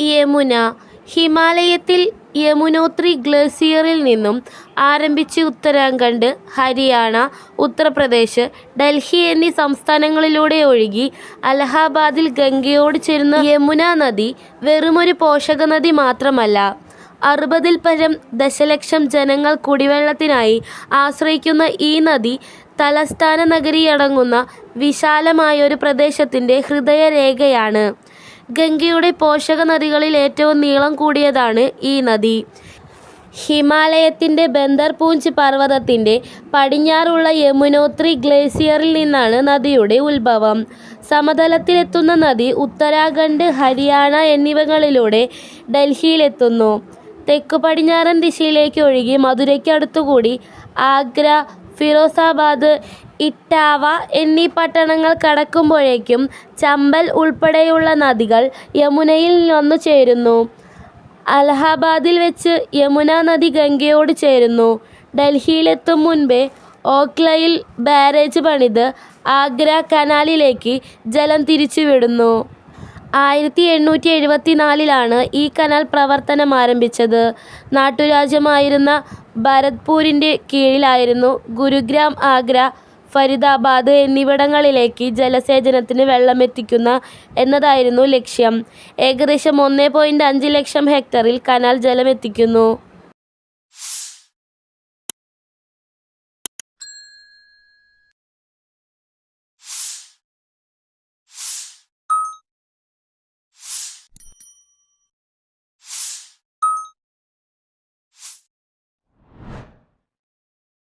യമുന. ഹിമാലയത്തിൽ യമുനോത്രി ഗ്ലേസിയറിൽ നിന്നും ആരംഭിച്ച് ഉത്തരാഖണ്ഡ് ഹരിയാന ഉത്തർപ്രദേശ് ഡൽഹി എന്നീ സംസ്ഥാനങ്ങളിലൂടെ ഒഴുകി അലഹാബാദിൽ ഗംഗയോട് ചേരുന്ന യമുന നദി വെറുമൊരു പോഷകനദി മാത്രമല്ല അറുപതിൽ പരം ദശലക്ഷം ജനങ്ങൾ കുടിവെള്ളത്തിനായി ആശ്രയിക്കുന്ന ഈ നദി തലസ്ഥാന നഗരിയടങ്ങുന്ന വിശാലമായൊരു പ്രദേശത്തിന്റെ ഹൃദയരേഖയാണ്. ഗംഗയുടെ പോഷക നദികളിൽ ഏറ്റവും നീളം കൂടിയതാണ് ഈ നദി. ഹിമാലയത്തിന്റെ ബന്ദർപൂഞ്ച് പർവതത്തിന്റെ പടിഞ്ഞാറുള്ള യമുനോത്രി ഗ്ലേസിയറിൽ നിന്നാണ് നദിയുടെ ഉത്ഭവം. സമതലത്തിലെത്തുന്ന നദി ഉത്തരാഖണ്ഡ് ഹരിയാന എന്നിവകളിലൂടെ ഡൽഹിയിലെത്തുന്നു. തെക്കു പടിഞ്ഞാറൻ ദിശയിലേക്ക് ഒഴുകി മധുരയ്ക്കടുത്തുകൂടി ആഗ്ര ഫിറോസാബാദ് ഇട്ടാവ എന്നീ പട്ടണങ്ങൾ കടക്കുമ്പോഴേക്കും ചമ്പൽ ഉൾപ്പെടെയുള്ള നദികൾ യമുനയിൽ വന്നു ചേരുന്നു. അലഹാബാദിൽ വെച്ച് യമുന നദി ഗംഗയോട് ചേരുന്നു. ഡൽഹിയിലെത്തും മുൻപേ ഓഖ്ലയിൽ ബാരേജ് പണിത് ആഗ്ര കനാലിലേക്ക് ജലം തിരിച്ചുവിടുന്നു. ആയിരത്തി എണ്ണൂറ്റി എഴുപത്തി നാലിലാണ് ഈ കനാൽ പ്രവർത്തനം ആരംഭിച്ചത്. നാട്ടുരാജ്യമായിരുന്ന ഭരത്പൂരിന്റെ കീഴിലായിരുന്നു ഗുരുഗ്രാം ആഗ്ര ഫരീദാബാദ് എന്നിവിടങ്ങളിലേക്ക് ജലസേചനത്തിന് വെള്ളമെത്തിക്കുന്ന എന്നതായിരുന്നു ലക്ഷ്യം. ഏകദേശം ഒന്ന് ലക്ഷം ഹെക്ടറിൽ കനാൽ ജലമെത്തിക്കുന്നു.